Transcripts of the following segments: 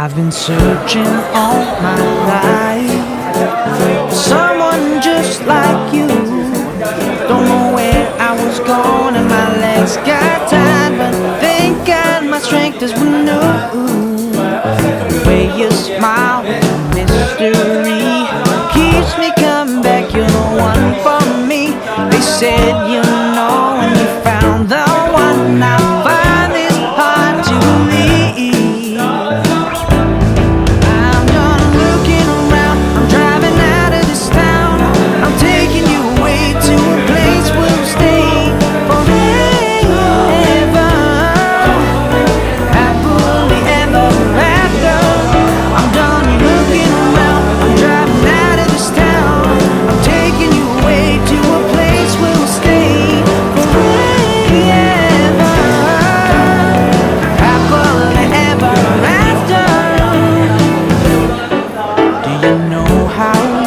I've been searching all my life for someone just like you. Don't know where I was going, and my legs got tired, but thank God my strength is renewed. The way you smile, mystery keeps me coming back. You're the one for me. They said you know, and you found the one I found. how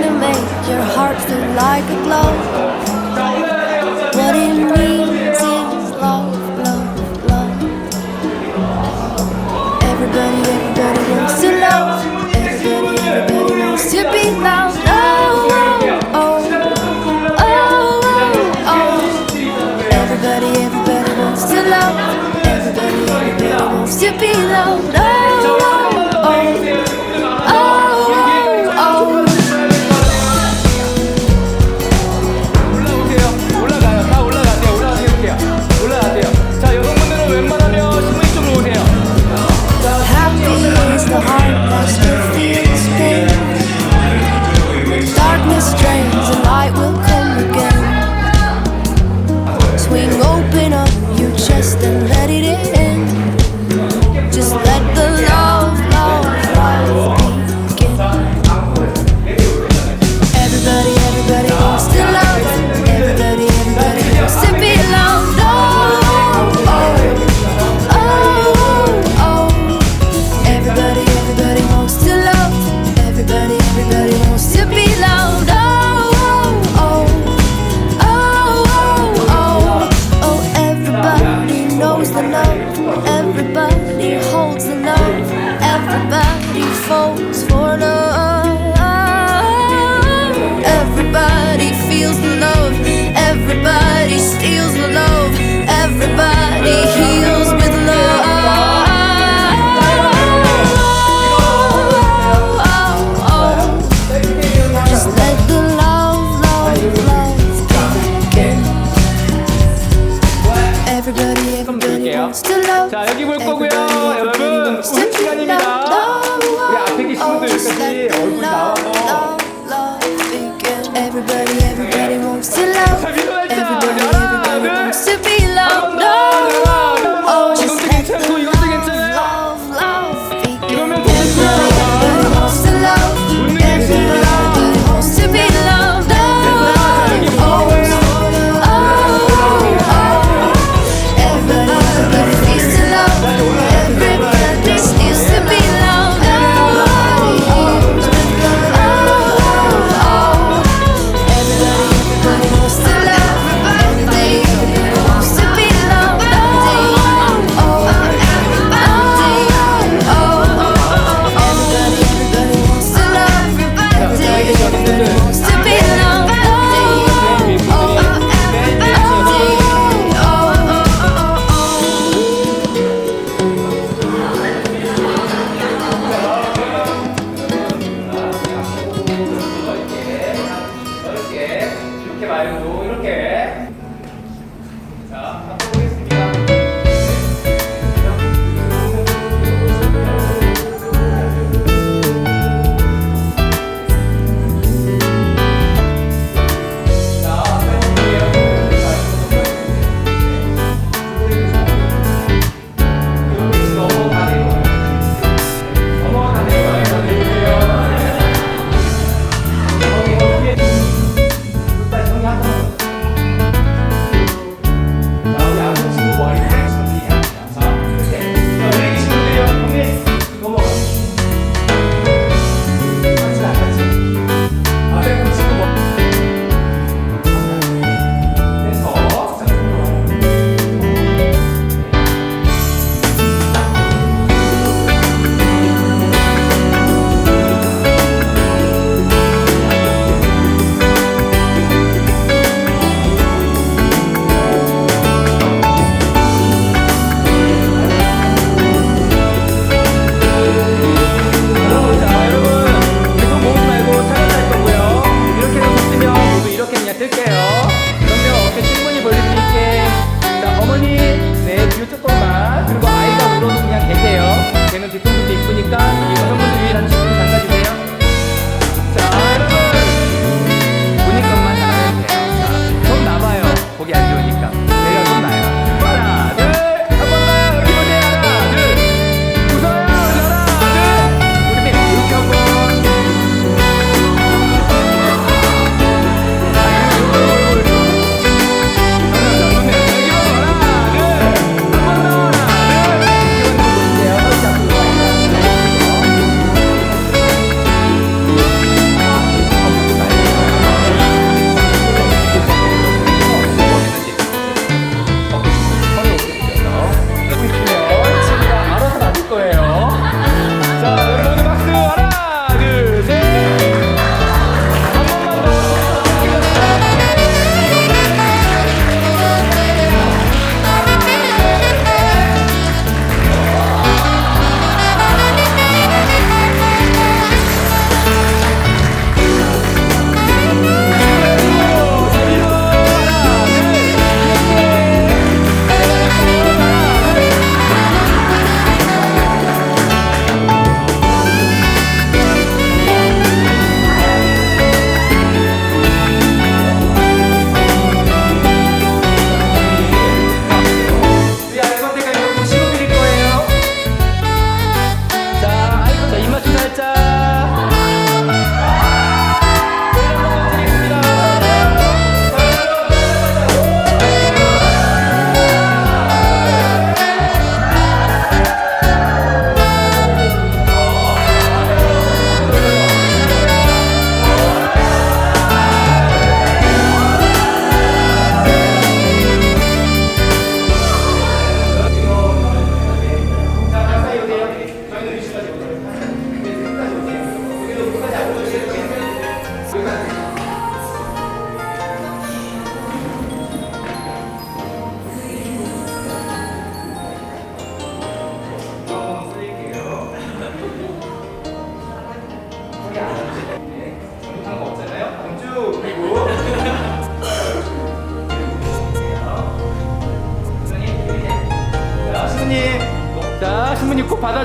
trying to make your heart feel like a glove. What it means is love, love, love. Everybody, everybody wants to love. Everybody, everybody wants to be loved. Oh, oh, oh, oh, oh. Everybody, everybody wants to love. Everybody, everybody wants to be loved. Oh.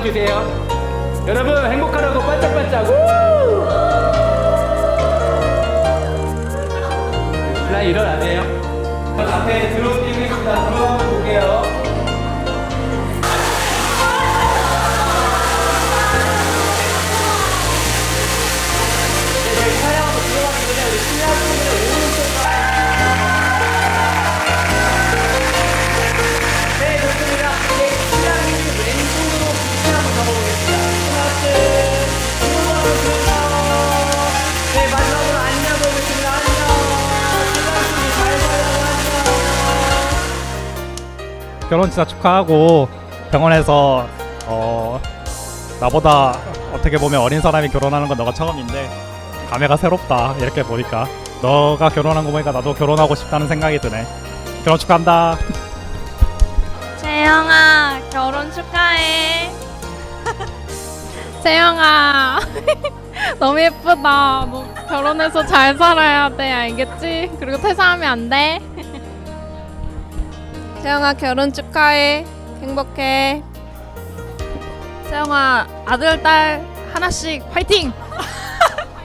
주세요. 여러분 행복하라고 반짝반짝. 우! 라인 일어나세요. 앞에 들어오겠습니다. 결혼 진짜 축하하고 병원에서 어 나보다 어떻게 보면 어린 사람이 결혼하는 건 너가 처음인데 감회가 새롭다 이렇게 보니까 너가 결혼한 거 보니까 나도 결혼하고 싶다는 생각이 드네 결혼 축하한다 재영아 결혼 축하해. 재영아 너무 예쁘다. 너 결혼해서 잘 살아야 돼 알겠지? 그리고 퇴사하면 안 돼. 재영아 결혼 축하해. 행복해. 재영아 아들 딸 하나씩 화이팅.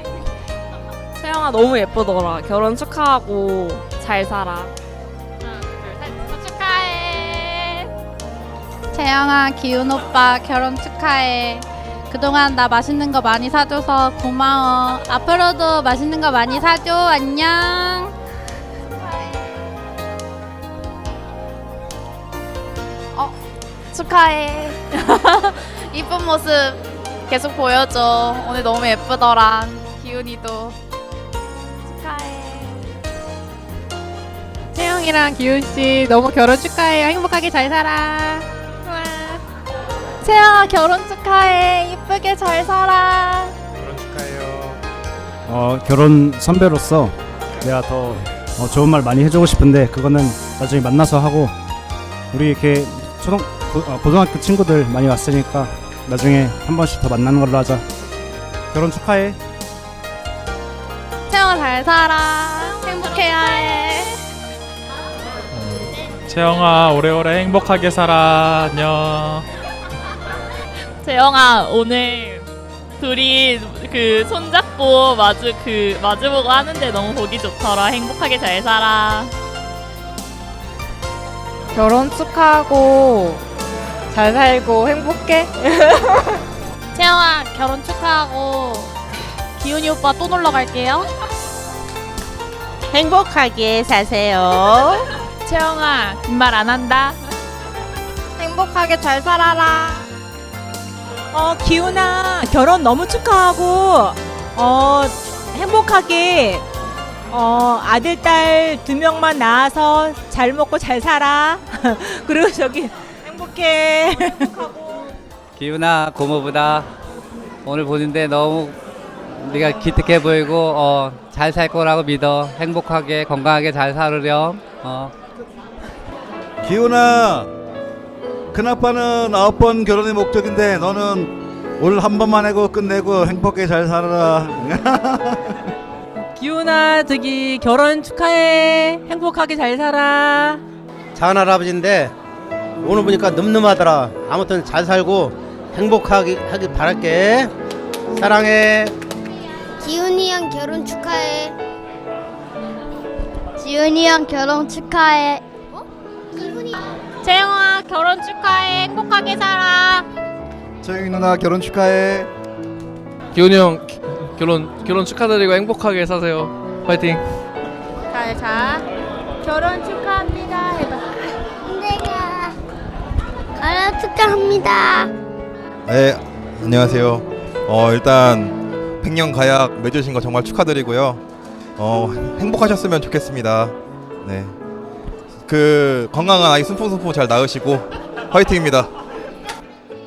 채영아 너무 예쁘더라. 결혼 축하하고 잘 살아. 하나 둘셋 축하해. 재영아 기훈 오빠 결혼 축하해. 그동안 나 맛있는 거 많이 사줘서 고마워. 앞으로도 맛있는 거 많이 사줘. 안녕. 축하해. 이쁜 모습 계속 보여줘. 오늘 너무 예쁘더라. 기훈이도 축하해. 채영이랑 기훈 씨 너무 결혼 축하해요. 행복하게 잘 살아. 채영아 결혼 축하해. 이쁘게 잘 살아. 어 결혼 선배로서 내가 더 어, 좋은 말 많이 해주고 싶은데 그거는 나중에 만나서 하고 우리 이렇게 초등 고, 어, 고등학교 친구들 많이 왔으니까 나중에 한 번씩 더 만나는 걸로 하자 결혼 축하해 채영아 잘 살아. 행복해야 해. 채영아 오래오래 행복하게 살아 안녕 채영아 오늘 둘이 그 손잡고 마주 그 마주보고 하는데 너무 보기 좋더라. 행복하게 잘 살아. 결혼 축하하고 잘 살고 행복해. 채영아 결혼 축하하고 기훈이 오빠 또 놀러 갈게요. 행복하게 사세요. 채영아 빈말 안 한다. 행복하게 잘 살아라. 어, 기훈아, 결혼 너무 축하하고, 어, 행복하게, 어, 아들, 딸 두 명만 낳아서 잘 먹고 잘 살아. 그리고 저기, 행복해. 기훈아 고모부다 오늘 보는데 너무 네가 기특해 보이고 어, 잘 살 거라고 믿어 행복하게 건강하게 잘 살으렴 어. 기훈아 큰아빠는 아홉 번 결혼의 목적인데 너는 오늘 한 번만 해고 끝내고 행복하게 잘 살아라 기훈아, 저기, 결혼 축하해. 행복하게 잘 살아. 작은 할아버지인데 오늘 보니까 늠름하더라. 아무튼 잘 살고 행복하게 하길 바랄게. 사랑해. 기훈이 형 결혼 축하해. 지훈이 형 결혼 축하해. 어? 채영아 결혼 축하해. 행복하게 살아. 채영이 누나 결혼 축하해 기훈이 형 기- 결혼 결혼 축하드리고 행복하게 사세요 파이팅 잘 자. 결혼 축하합니다. 해봐. 내가 결혼 축하합니다. 네, 안녕하세요. 어, 일단 백년 가약 맺으신 거 정말 축하드리고요. 어, 행복하셨으면 좋겠습니다. 네. 그 건강한 아이 순풍순풍 잘 낳으시고 화이팅입니다.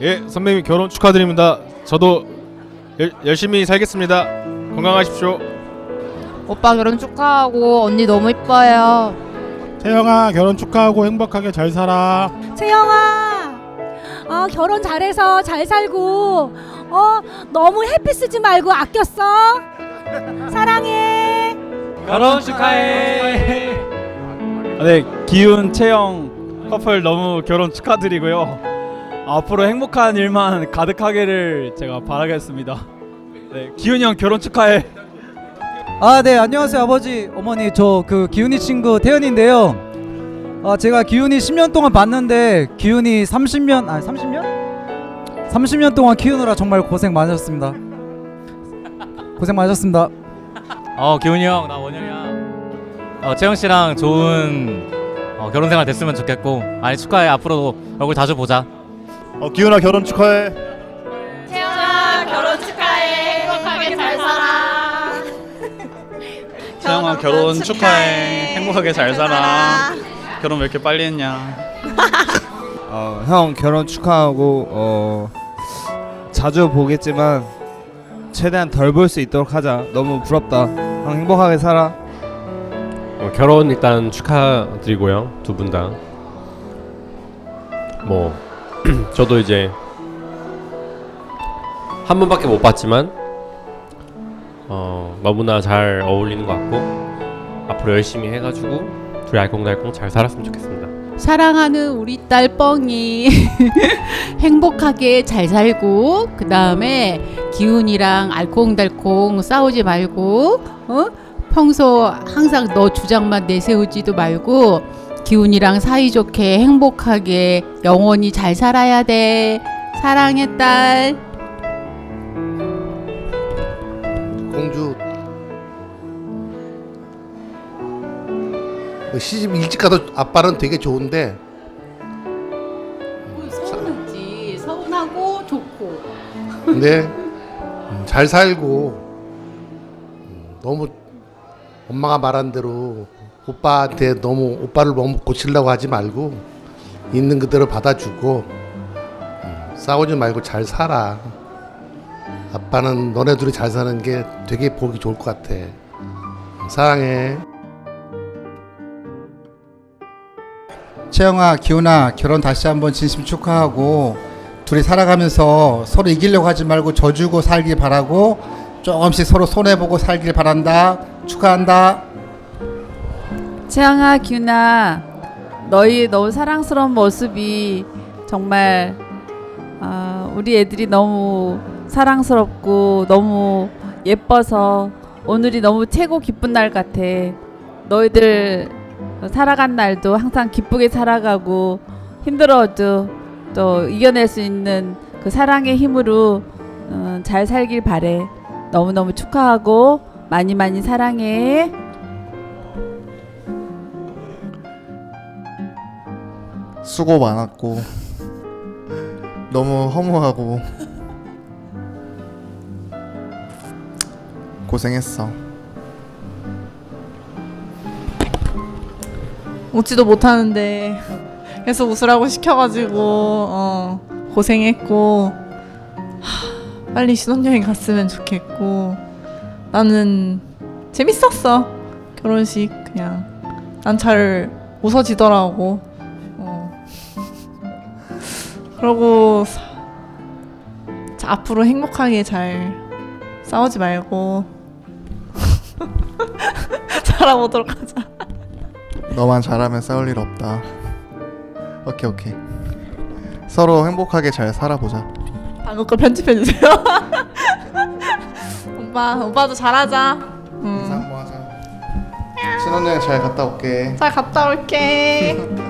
예 선배님 결혼 축하드립니다 저도 열, 열심히 살겠습니다 건강하십시오 오빠 결혼 축하하고 언니 너무 이뻐요. 태영아 결혼 축하하고 행복하게 잘 살아 채영아, 어, 결혼 잘해서 잘 살고, 어, 너무 햇빛 쓰지 말고 아껴 써. 사랑해. 결혼 축하해 네 기훈 채영 커플 너무 결혼 축하드리고요 앞으로 행복한 일만 가득하기를 제가 바라겠습니다. 네, 기훈이 형 결혼 축하해. 아, 네, 안녕하세요, 아버지, 어머니. 저 그 기훈이 친구 태연인데요. 아, 제가 기훈이 10년 동안 봤는데 기훈이 30년, 아니 30년? 30년 동안 키우느라 정말 고생 많으셨습니다. 고생 많으셨습니다. 어 기훈이 형 나 원영이야 어 채영 씨랑 좋은 어, 결혼 생활 됐으면 좋겠고 많이 축하해 앞으로도 얼굴 자주 보자 어, 기훈아 결혼 축하해. 태연아 결혼 축하해. 행복하게 잘 살아. 태영아 결혼 축하해. 행복하게 잘 살아. 결혼 왜 이렇게 빨리 했냐? 어, 형 결혼 축하하고 어, 자주 보겠지만 최대한 덜 볼 수 있도록 하자. 너무 부럽다. 형 행복하게 살아. 어, 결혼 일단 축하드리고요 두 분 다. 뭐 저도 이제 한 번밖에 못 봤지만 어, 너무나 잘 어울리는 것 같고 앞으로 열심히 해가지고 둘이 알콩달콩 잘 살았으면 좋겠습니다. 사랑하는 우리 딸 뻥이 행복하게 잘 살고 그 다음에 기훈이랑 알콩달콩 싸우지 말고 어? 평소 항상 너 주장만 내세우지도 말고 기훈이랑 사이좋게 행복하게 영원히 잘 살아야 돼 사랑해 딸 공주 시집 일찍 가도 아빠는 되게 좋은데 서운하지 서운하고 좋고 근데 음, 잘 살고 음, 너무 엄마가 말한 대로 오빠한테 너무 오빠를 너무 고치려고 하지 말고 있는 그대로 받아주고 음, 싸우지 말고 잘 살아. 아빠는 너네 둘이 잘 사는 게 되게 보기 좋을 것 같아. 음, 사랑해. 채영아, 기훈아 결혼 다시 한번 진심 축하하고 둘이 살아가면서 서로 이기려고 하지 말고 져주고 살길 바라고 조금씩 서로 손해보고 살길 바란다. 축하한다. 채영아, 기훈아, 너희 너무 사랑스러운 모습이 정말 아, 우리 애들이 너무 사랑스럽고 너무 예뻐서 오늘이 너무 최고 기쁜 날 같아. 너희들 살아간 날도 항상 기쁘게 살아가고 힘들어도 또 이겨낼 수 있는 그 사랑의 힘으로 어, 잘 살길 바래. 너무너무 축하하고 많이 많이 사랑해. 수고 많았고 너무 허무하고 고생했어. 웃지도 못하는데 계속 웃으라고 시켜가지고 어, 고생했고 하, 빨리 신혼여행 갔으면 좋겠고 나는 재밌었어. 결혼식 그냥. 난 잘 웃어지더라고. 어. 그러고 사- 자, 앞으로 행복하게 잘 싸우지 말고 살아보도록 하자 너만 잘하면 싸울 일 없다. 오케이 오케이. 서로 행복하게 잘 살아보자. 방금 걸 편집해 주세요. 오빠, 오빠도 잘하자. 응. 신혼여행 잘 갔다 올게. 잘 갔다 올게.